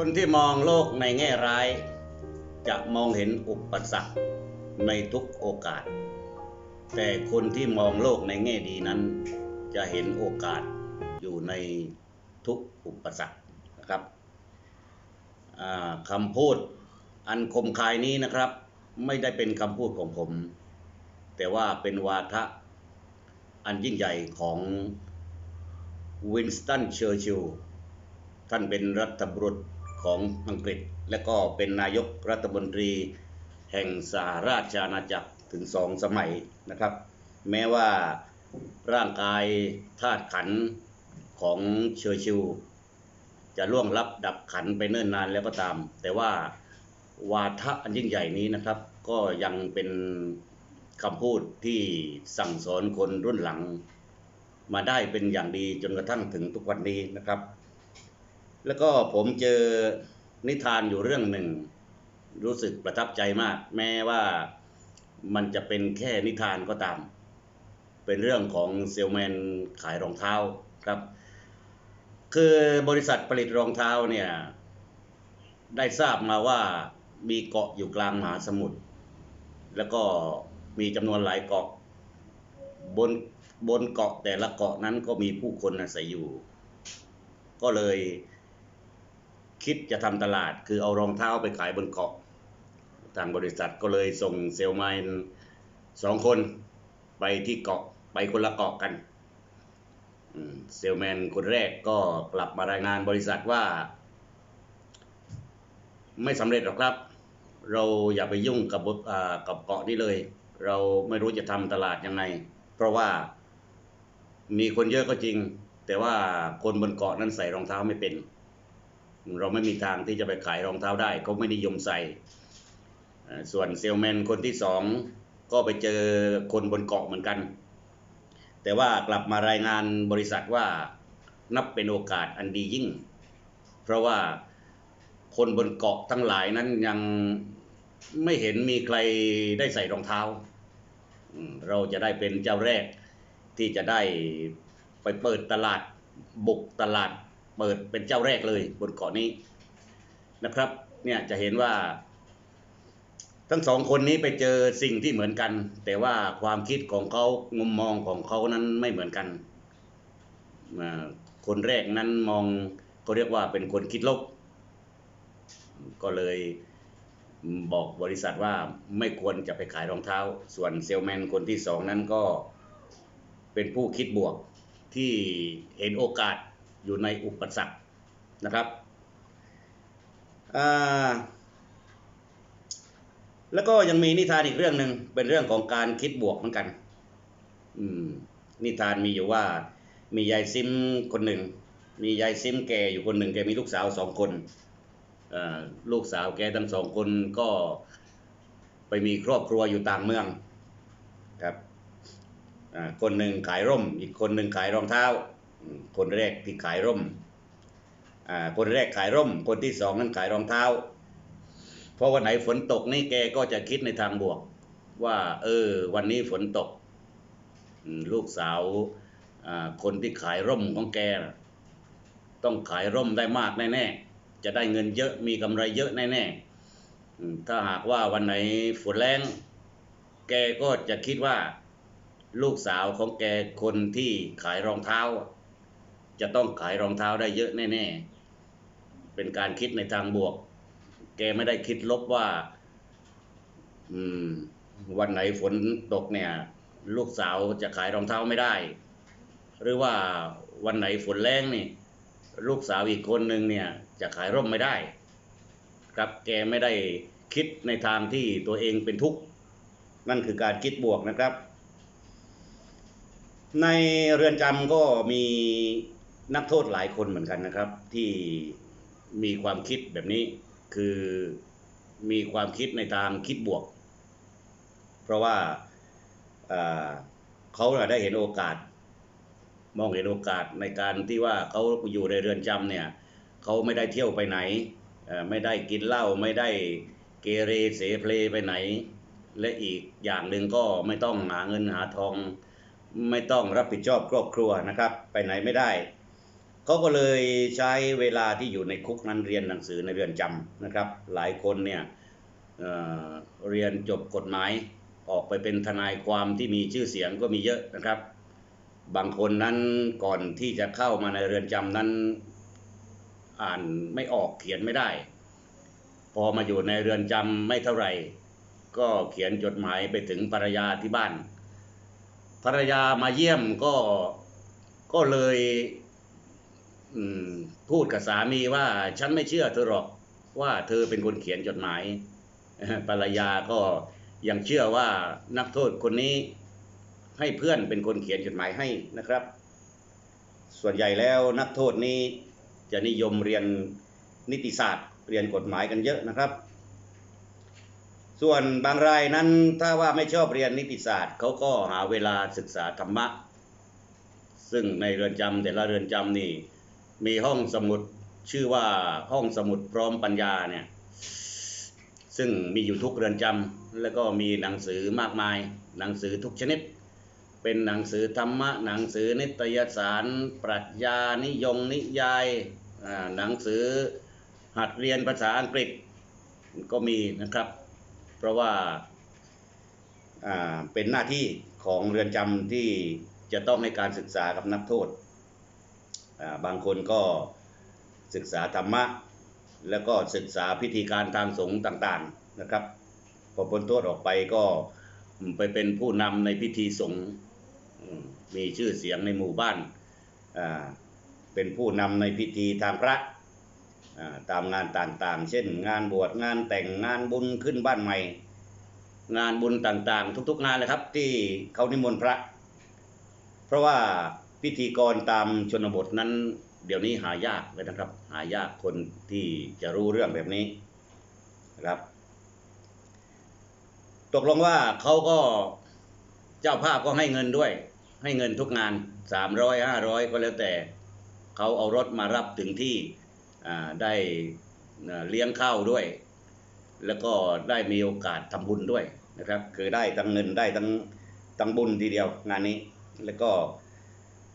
คนที่มองโลกในแง่ร้าย จะมองเห็นอุปสรรคในทุกโอกาส แต่คนที่มองโลกในแง่ดีนั้น จะเห็นโอกาสอยู่ในทุกอุปสรรคนะครับคำพูดอันคมคายนี้นะครับ ไม่ได้เป็นคำพูดของผม แต่ว่าเป็นวาทะอันยิ่งใหญ่ของวินสตันเชอร์ชิลล์ท่านเป็นรัฐบุรุษ ของอังกฤษ และก็เป็นนายกรัฐมนตรีแห่งสหราชอาณาจักรถึงสองสมัยนะครับ แม้ว่าร่างกายธาตุขันของเชอร์ชิลจะล่วงลับดับขันไปเนิ่นนานแล้วก็ตาม แต่ว่าวาทะอันยิ่งใหญ่นี้นะครับ ก็ยังเป็นคำพูดที่สั่งสอนคนรุ่นหลัง มาได้เป็นอย่างดีจนกระทั่งถึงทุกวันนี้นะครับ แล้วก็ผมเจอนิทานอยู่เรื่องหนึ่ง รู้สึกประทับใจมาก แม้ว่ามันจะเป็นแค่นิทานก็ตาม เป็นเรื่องของเซลแมนขายรองเท้าครับ คือบริษัทผลิตรองเท้าเนี่ยได้ทราบมาว่ามีเกาะอยู่กลางมหาสมุทรแล้วก็มีจำนวนหลายเกาะบนบนเกาะแต่ละเกาะนั้นก็มีผู้คนอาศัยอยู่ ก็เลย คิดจะทำตลาด คือเอารองเท้าไปขายบนเกาะ ทางบริษัทก็เลยส่งเซลแมนสองคนไปที่เกาะไปคนละเกาะกันเซลแมนคนแรกก็กลับมารายงานบริษัทว่า ไม่สำเร็จหรอกครับ เราอย่าไปยุ่งกับกับเกาะนี้เลย เราไม่รู้จะทำตลาดยังไง เพราะว่ามีคนเยอะก็จริง แต่ว่าคนบนเกาะนั้นใส่รองเท้าไม่เป็น เราไม่มีทางที่จะไปขายรองเท้าได้เขาไม่นิยมใส่ส่วนเซลแมนคนที่สองก็ไปเจอคนบนเกาะเหมือนกัน แต่ว่ากลับมารายงานบริษัทว่านับเป็นโอกาสอันดียิ่ง เพราะว่าคนบนเกาะทั้งหลายนั้นยังไม่เห็นมีใครได้ใส่รองเท้า เราจะได้เป็นเจ้าแรกที่จะได้ไปเปิดตลาดบุกตลาด เปิดเป็นเจ้าแรกเลยบนเกาะนี้นะครับ เนี่ยจะเห็นว่า ทั้งสองคนนี้ไปเจอสิ่งที่เหมือนกัน แต่ว่าความคิดของเขามุมมองของเขานั้นไม่เหมือนกัน คนแรกนั้นมองเขาเรียกว่าเป็นคนคิดลบ ก็เลยบอกบริษัทว่าไม่ควรจะไปขายรองเท้า ส่วนเซลแมนคนที่สองนั้นก็เป็นผู้คิดบวกที่เห็นโอกาส อยู่ในอุปสรรคนะครับแล้วก็ยังมีนิทานอีกเรื่องหนึ่งเป็นเรื่องของการคิดบวกเหมือนกัน อืม นิทานมีอยู่ว่า มียายซิมคนหนึ่ง มียายซิมแกอยู่คนหนึ่งแกมีลูกสาวสองคนลูกสาวแกทั้งสองคนก็ไปมีครอบครัวอยู่ต่างเมือง ครับคนหนึ่งขายร่ม อีกคนหนึ่งขายรองเท้า คนแรกที่ขายร่มอ่าคนแรกขายร่ม คนที่สองนั้นขายรองเท้า เพราะวันไหนฝนตกนี่แกก็จะคิดในทางบวก ว่า เออ วันนี้ฝนตก ลูกสาวอ่าคนที่ขายร่มของแกต้องขายร่มได้มากแน่ๆจะได้เงินเยอะมีกำไรเยอะแน่ๆถ้าหากว่าวันไหนฝนแรงแกก็จะคิดว่า ลูกสาวของแกคนที่ขายรองเท้า จะต้องขายรองเท้าได้เยอะแน่ๆ เป็นการคิดในทางบวก แกไม่ได้คิดลบว่า อืม วันไหนฝนตกเนี่ย ลูกสาวจะขายรองเท้าไม่ได้ หรือว่าวันไหนฝนแรงนี่ ลูกสาวอีกคนหนึ่งเนี่ย จะขายร่มไม่ได้ ครับแกไม่ได้คิดในทางที่ตัวเองเป็นทุกข์ นั่นคือการคิดบวกนะครับในเรือนจำก็มี นักโทษหลายคนเหมือนกันนะครับ ที่มีความคิดแบบนี้คือมีความคิดในทางคิดบวก เพราะว่าเขาได้เห็นโอกาส มองเห็นโอกาสในการที่ว่าเขาอยู่ในเรือนจำเนี่ยเขาไม่ได้เที่ยวไปไหน ไม่ได้กินเหล้าไม่ได้เกเรเสเพลไปไหน และอีกอย่างหนึ่งก็ไม่ต้องหาเงินหาทอง ไม่ต้องรับผิดชอบครอบครัวนะครับ ไปไหนไม่ได้ เขาก็เลยใช้เวลาที่อยู่ในคุกนั้นเรียนหนังสือในเรือนจำนะครับ หลายคนเนี่ยเเรียนจบกฎหมายออกไปเป็นทนายความที่มีชื่อเสียงก็มีเยอะนะครับ บางคนนั้นก่อนที่จะเข้ามาในเรือนจำนั้นอ่านไม่ออกเขียนไม่ได้ พอมาอยู่ในเรือนจำไม่เท่าไหร่ ก็เขียนจดหมายไปถึงภรรยาที่บ้าน ภรรยามาเยี่ยมก็ก็เลย พูดกับสามีว่าฉันไม่เชื่อเธอหรอกว่าเธอเป็นคนเขียนจดหมายภรรยาก็ยังเชื่อว่านักโทษคนนี้ให้เพื่อนเป็นคนเขียนจดหมายให้นะครับ ส่วนใหญ่แล้วนักโทษนี้จะนิยมเรียนนิติศาสตร์ เรียนกฎหมายกันเยอะนะครับ ส่วนบางรายนั้นถ้าว่าไม่ชอบเรียนนิติศาสตร์เขาก็หาเวลาศึกษาธรรมะ ซึ่งในเรือนจำแต่ละเรือนจำนี่ มีห้องสมุดชื่อว่าห้องสมุดพร้อมปัญญาเนี่ยซึ่งมีอยู่ทุกเรือนจำแล้วก็มีหนังสือมากมาย หนังสือทุกชนิด เป็นหนังสือธรรมะ หนังสือนิตยสาร ปรัชญานิยมนิยายหนังสือหัดเรียนภาษาอังกฤษก็มีนะครับ เพราะว่าอ่าเป็นหน้าที่ของเรือนจำที่จะต้องให้การศึกษากับนักโทษ บางคนก็ศึกษาธรรมะ แล้วก็ศึกษาพิธีการทางสงฆ์ต่างๆนะครับ พอพ้นโทษออกไปก็ไปเป็นผู้นำในพิธีสงฆ์มีชื่อเสียงในหมู่บ้าน เป็นผู้นำในพิธีทางพระตามงานต่างๆ เช่น งานบวชงานแต่งงานบุญขึ้นบ้านใหม่ งานบุญต่างๆ ทุกๆงานเลยครับที่เขานิมนต์พระ เพราะว่า พิธีกรตามชนบทนั้น เดี๋ยวนี้หายากเลยนะครับ หายากคนที่จะรู้เรื่องแบบนี้นะครับ ตกลงว่าเขาก็เจ้าภาพก็ให้เงินด้วย ให้เงินทุกงานสามร้อยห้าร้อยก็แล้วแต่เขาเอารถมารับถึงที่ได้เลี้ยงข้าวด้วย แล้วก็ได้มีโอกาสทำบุญด้วยนะครับ คือได้ทั้งเงินได้ทั้งทั้งบุญทีเดียวงานนี้แล้วก็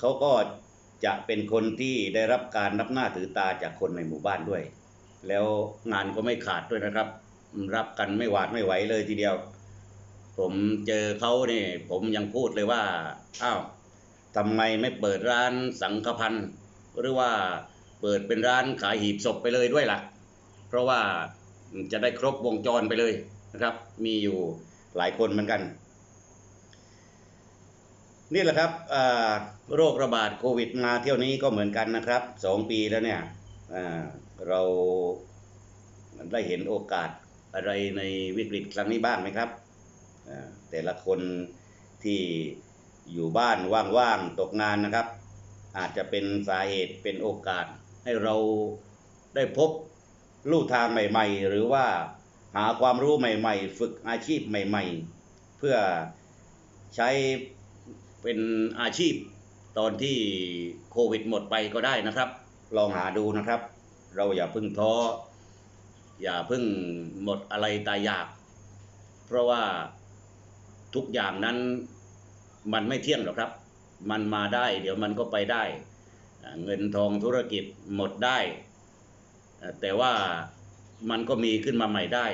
เขาก็จะเป็นคนที่ได้รับการนับหน้าถือตาจากคนในหมู่บ้านด้วย แล้วงานก็ไม่ขาดด้วยนะครับ รับกันไม่หวาดไม่ไหวเลยทีเดียว ผมเจอเขาเนี่ยผมยังพูดเลยว่าอ้าวทำไมไม่เปิดร้านสังฆพันธ์หรือว่าเปิดเป็นร้านขายหีบศพไปเลยด้วยล่ะ เพราะว่าจะได้ครบวงจรไปเลยนะครับ มีอยู่หลายคนเหมือนกัน นี่แหละครับโรคระบาดโควิดมาเที่ยวนี้ก็เหมือนกันนะครับสองปีแล้วเนี่ยเราได้เห็นโอกาสอะไรในวิกฤตครั้งนี้บ้างไหมครับ แต่ละคนที่อยู่บ้านว่างๆตกงานนะครับ อาจจะเป็นสาเหตุเป็นโอกาสให้เราได้พบลู่ทางใหม่ๆ หรือว่าหาความรู้ใหม่ๆ ฝึกอาชีพใหม่ ๆ เพื่อใช้ เป็นอาชีพ ตอนที่โควิดหมดไปก็ได้นะครับ ลองหาดูนะครับ เราอย่าเพึ่งท้ออย่าเพึ่งหมดอะไรตายอยาก เพราะว่าทุกอย่างนั้นมันไม่เที่ยงหรอกครับ มันมาได้เดี๋ยวมันก็ไปได้ เงินทองธุรกิจหมดได้ แต่ว่ามันก็มีขึ้นมาใหม่ได้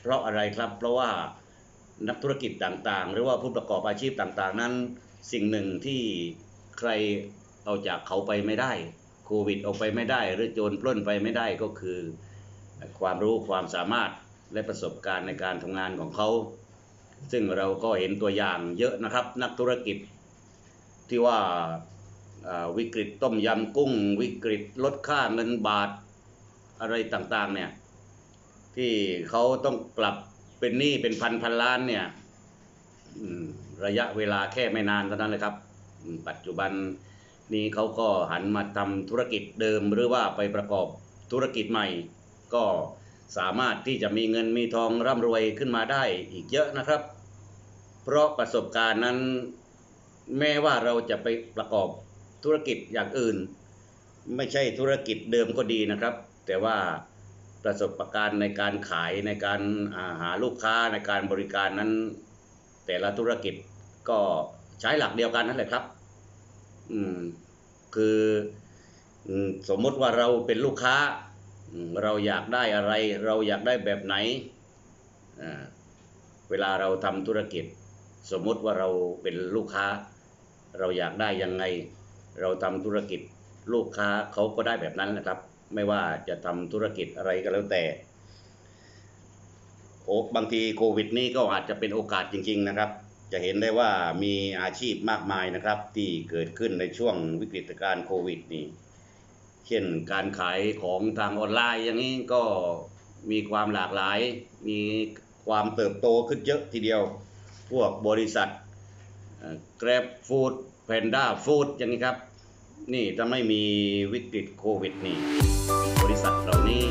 เพราะอะไรครับ เพราะว่านักธุรกิจต่างๆ หรือว่าผู้ประกอบอาชีพต่างๆ นั้น สิ่งหนึ่งที่ใครเอาจากเขาไปไม่ได้โควิดเอาไปไม่ได้ หรือโจรปล้นไปไม่ได้ก็คือ ความรู้ความสามารถและประสบการณ์ในการทำงานของเขา ซึ่งเราก็เห็นตัวอย่างเยอะนะครับ นักธุรกิจที่ว่าวิกฤตต้มยำกุ้ง วิกฤตลดค่าเงินบาทอะไรต่างๆเนี่ยที่เขาต้องกลับเป็นหนี้เป็นพันพันล้านเนี่ย ระยะเวลาแค่ไม่นานเท่านั้นเลยครับ ปัจจุบันนี้เขาก็หันมาทำธุรกิจเดิมหรือว่าไปประกอบธุรกิจใหม่ ก็สามารถที่จะมีเงินมีทองร่ำรวยขึ้นมาได้อีกเยอะนะครับ เพราะประสบการณ์นั้นแม้ว่าเราจะไปประกอบธุรกิจอย่างอื่น ไม่ใช่ธุรกิจเดิมก็ดีนะครับ แต่ว่าประสบการณ์ในการขายในการาหาลูกค้าในการบริการนั้น แต่ละธุรกิจก็ใช้หลักเดียวกันนั่นแหละครับ อืม คืออมสมมติว่าเราเป็นลูกค้า เราอยากได้อะไร เราอยากได้แบบไหน เวลาเราทำธุรกิจ สมมติว่าเราเป็นลูกค้า เราอยากได้ยังไง เราทำธุรกิจ ลูกค้าเขาก็ได้แบบนั้นนะครับ ไม่ว่าจะทำธุรกิจอะไรก็แล้วแต่ โอ้บางทีโควิด นี้ก็อาจจะเป็นโอกาสจริง ๆ นะครับ จะเห็นได้ว่ามีอาชีพมากมายนะครับ ที่เกิดขึ้นในช่วงวิกฤตการณ์โควิดนี้เช่นการขายของทางออนไลน์อย่างนี้ก็มีความหลากหลาย มีความเติบโตขึ้นเยอะทีเดียว พวกบริษัท Grab Food Panda Food อย่างนี้ครับ นี่ถ้าไม่มีวิกฤตโควิดนี่ บริษัทเหล่านี้